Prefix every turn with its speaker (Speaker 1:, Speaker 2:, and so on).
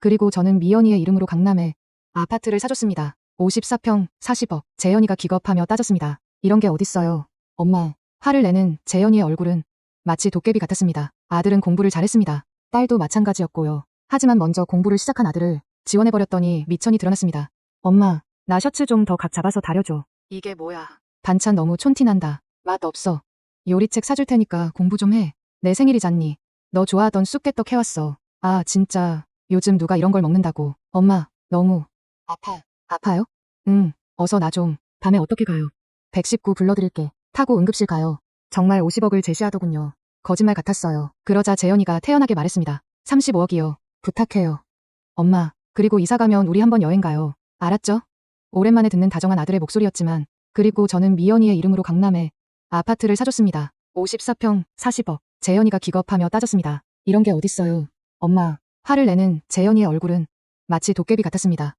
Speaker 1: 그리고 저는 미연이의 이름으로 강남에 아파트를 사줬습니다. 54평, 40억. 재현이가 기겁하며 따졌습니다. 이런 게 어딨어요. 엄마, 화를 내는 재현이의 얼굴은 마치 도깨비 같았습니다. 아들은 공부를 잘했습니다. 딸도 마찬가지였고요. 하지만 먼저 공부를 시작한 아들을 지원해버렸더니 미천이 드러났습니다. 엄마, 나 셔츠 좀 더 각 잡아서 다려줘. 이게 뭐야? 반찬 너무 촌티난다. 맛 없어. 요리책 사줄 테니까 공부 좀 해. 내 생일이잖니. 너 좋아하던 쑥개떡 해왔어. 아, 진짜. 요즘 누가 이런 걸 먹는다고. 엄마, 너무. 아파. 아파요? 응, 어서 나 좀. 밤에 어떻게 가요? 119 불러드릴게. 타고 응급실 가요. 정말 50억을 제시하더군요. 거짓말 같았어요. 그러자 재현이가 태연하게 말했습니다. 35억이요. 부탁해요. 엄마, 그리고 이사 가면 우리 한번 여행 가요. 알았죠? 오랜만에 듣는 다정한 아들의 목소리였지만, 그리고 저는 미연이의 이름으로 강남에 아파트를 사줬습니다. 54평, 40억. 재현이가 기겁하며 따졌습니다. 이런 게 어딨어요. 엄마, 화를 내는 재현이의 얼굴은 마치 도깨비 같았습니다.